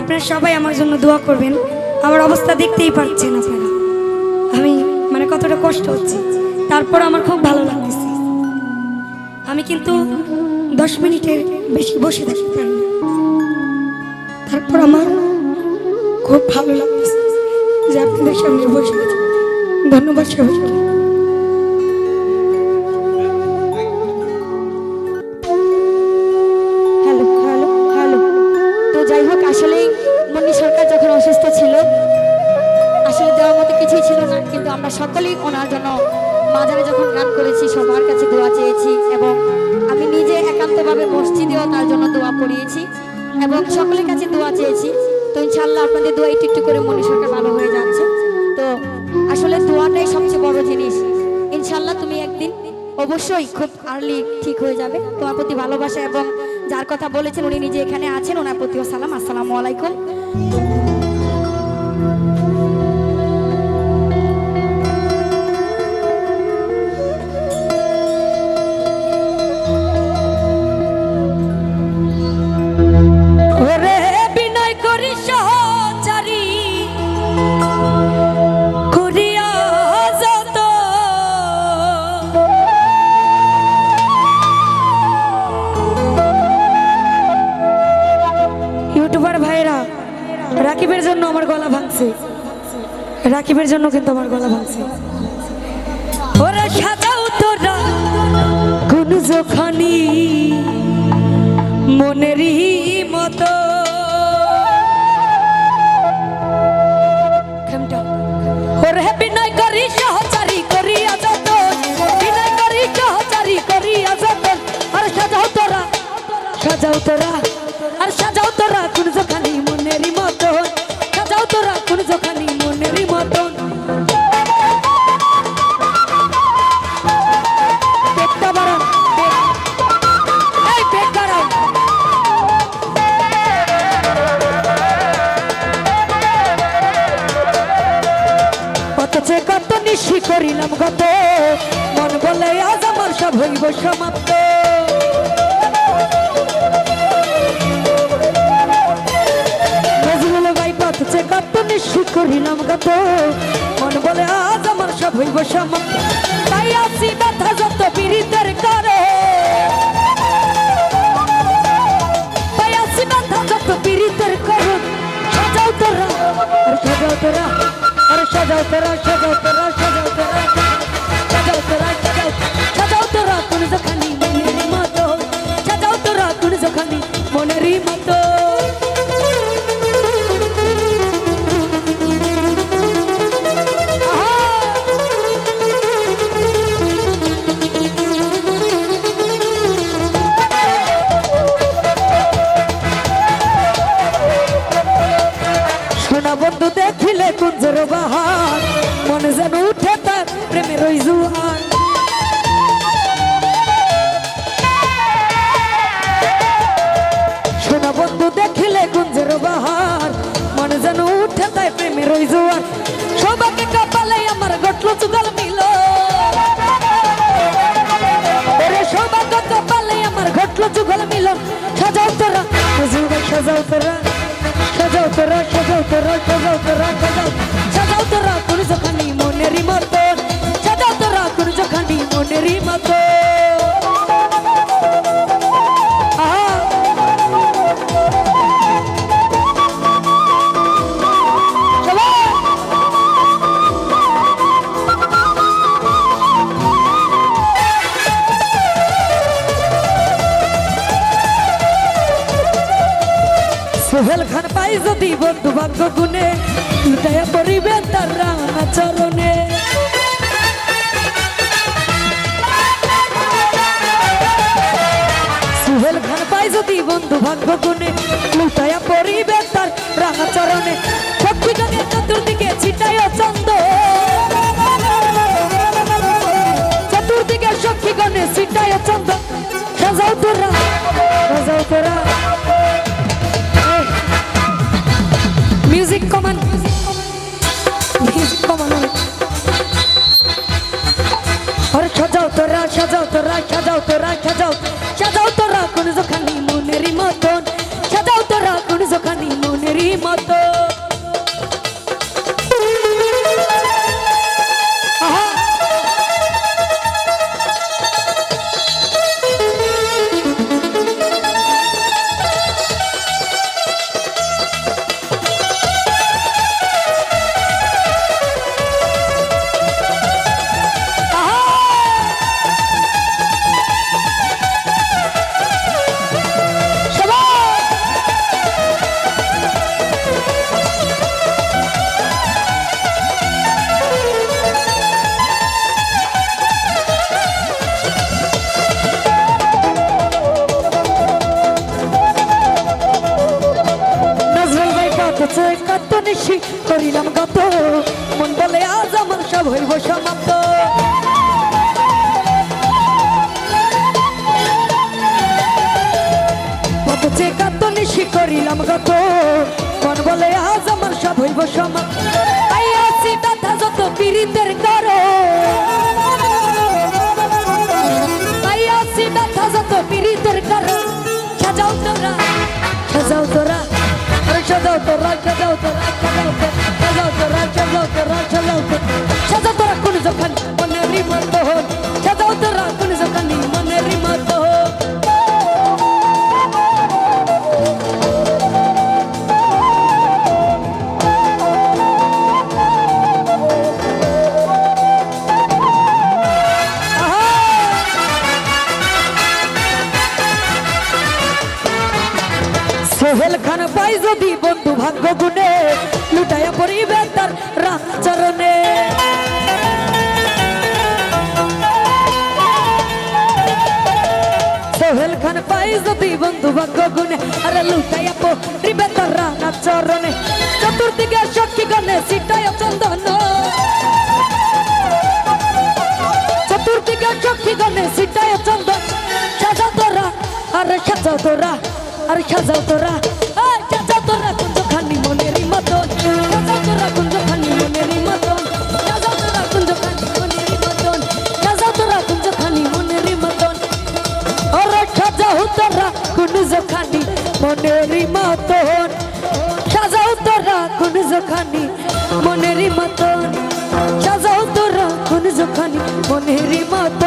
আপনারা সবাই আমার জন্য দোয়া করবেন। আমার অবস্থা দেখতেই পাচ্ছেন আপনারা। আমি মানে কতটা কষ্ট হচ্ছে। তারপর আমার খুব ভালো লাগতেছে। আমি কিন্তু দশ মিনিটের বেশি বসে থাকতে পারি। তারপর আমার খুব ভালো লাগতেছে যে আপনাদের সামনে বসে ধন্যবাদ সবাইকে। আমরা সকলেই ওনার জন্য মাজারে যখন গান করেছি, সবার কাছে দোয়া চেয়েছি এবং আমি নিজে একান্তভাবে মসজিদেও তার জন্য দোয়া পড়িয়েছি এবং সকলের কাছে দোয়া চেয়েছি। তো ইনশাল্লাহ আপনাদের দোয়া একটু একটু করে মনি সরকার ভালো হয়ে যাচ্ছে। তো আসলে দোয়াটাই সবচেয়ে বড় জিনিস। ইনশাল্লাহ তুমি একদিন অবশ্যই খুব আর্লি ঠিক হয়ে যাবে। তোমার প্রতি ভালোবাসা এবং যার কথা বলেছেন উনি নিজে এখানে আছেন, ওনার প্রতিও সালাম। আসসালামু আলাইকুম। ভাইরা রাকিবের জন্য আমার গলা ভাঙছে। রাকিবের জন্য কিন্তু আমার গলা ভাঙছে। ওরা সাজাও তোরা কোন যখানি মনেরই মতো। করি বিনয় করি সাজাও তোরা সাজাও তোরা। করিলাম গত। মন বলে আজ আমার সব হইব সমাপ্ত। করিলাম গত। মন বলে আজ আমার সব হইব সমাপ্ত। তাই আসি ব্যথা যত পীড়িতের করে বন্ধু দেখিলে কুঞ্জর বাহার, মনে যেন উঠে তার প্রেমের ওই জুহার। সোনা বন্ধু দেখিলে কুঞ্জর বাহার, মনে যেন উঠে তাই প্রেমের ওই জুয়ার সবাকে কপালে আমার গটলো চুগাল মিল সৌভাগ্য কপালে আমার ঘটলো যুগল মিলন। সাজাও তোরা সাজাও তোরা। তোরা সাজাও তোরা সাজাও তোরা সাজাও সাজাও তোরা কোন যখানি মনেরই মতো। সাজাও তোরা কোন যখানি মনেরই মতো। বন্ধু ভাগ্য গুনে লুটাইয়া পড়িবে তার রাঙা সোহেল খান পাই যদি বন্ধু ভাগ্য গুনে লুটাইয়া পড়িবে তার রাঙা মিউজিক কমান মিউজিক কমান আর সাজাও তোরা সাজাও তোরা সাজাও তোরা সাজাও কতছে কত নিশি করিলাম কত মন বলে আজ আমার সব হইব সমাপ্ত। কতছে কত নিশি করিলাম কত মন বলে আজ আমার সব হইব সমাপ্ত। আইয়াছি কথা যত পীড়িতের করো আরে সাজাও তোরা সাজাও তোরা সাজাও তোরা সাজাও লুটাইয়া পড়িবে তার রামচরণে সোহেল খান পাই যদি বন্ধু ভাগ্য গুনে আরে লুটাইয়া পড়িবে তার রামচরণে চতুর্দিকে সখী গনে সিটায় চন্দন। চতুর্দিকে সখী গনে সিটায় চন্দন। সাজা তোরা, আরে সাজাও তোরা, আরে সাজাও তোরা। মনেরই মতন। সাজাও তোরা জখানি মনেরই মতন। সাজাও তোরা জখানি মনেরই মতন।